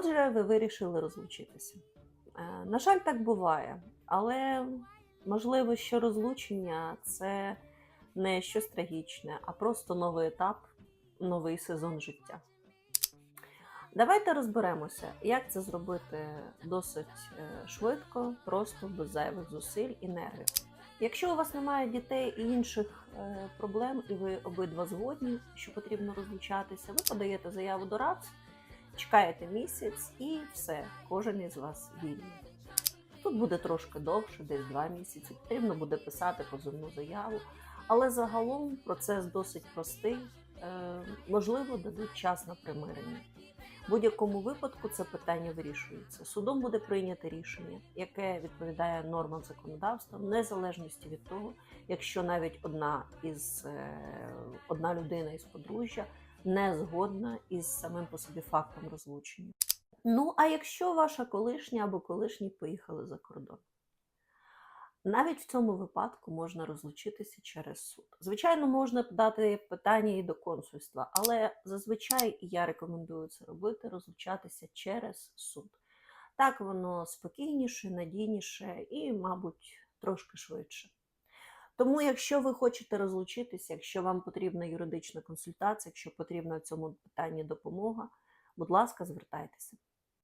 Отже, ви вирішили розлучитися. Е, На жаль, так буває, але можливо, що розлучення це не щось трагічне, а просто новий етап, новий сезон життя. Давайте розберемося, як це зробити досить е, швидко, просто без зайвих зусиль і нервів. Якщо у вас немає дітей і інших е, проблем, і ви обидва згодні, що потрібно розлучатися, ви подаєте заяву до РАЦ, чекаєте місяць і все, кожен із вас вільний. Тут буде трошки довше, десь два місяці. Потрібно буде писати позовну заяву, але загалом процес досить простий. Е, можливо, дадуть час на примирення. В будь-якому випадку це питання вирішується. Судом буде прийнято рішення, яке відповідає нормам законодавства, в незалежності від того, якщо навіть одна із е, одна людина із подружжя не згодна із самим по собі фактом розлучення. Ну, а якщо ваша колишня або колишній поїхали за кордон? Навіть в цьому випадку можна розлучитися через суд. Звичайно, можна подати питання і до консульства, але зазвичай я рекомендую це робити, розлучатися через суд. Так воно спокійніше, надійніше і, мабуть, трошки швидше. Тому, якщо ви хочете розлучитися, якщо вам потрібна юридична консультація, якщо потрібна в цьому питанні допомога, будь ласка, звертайтеся.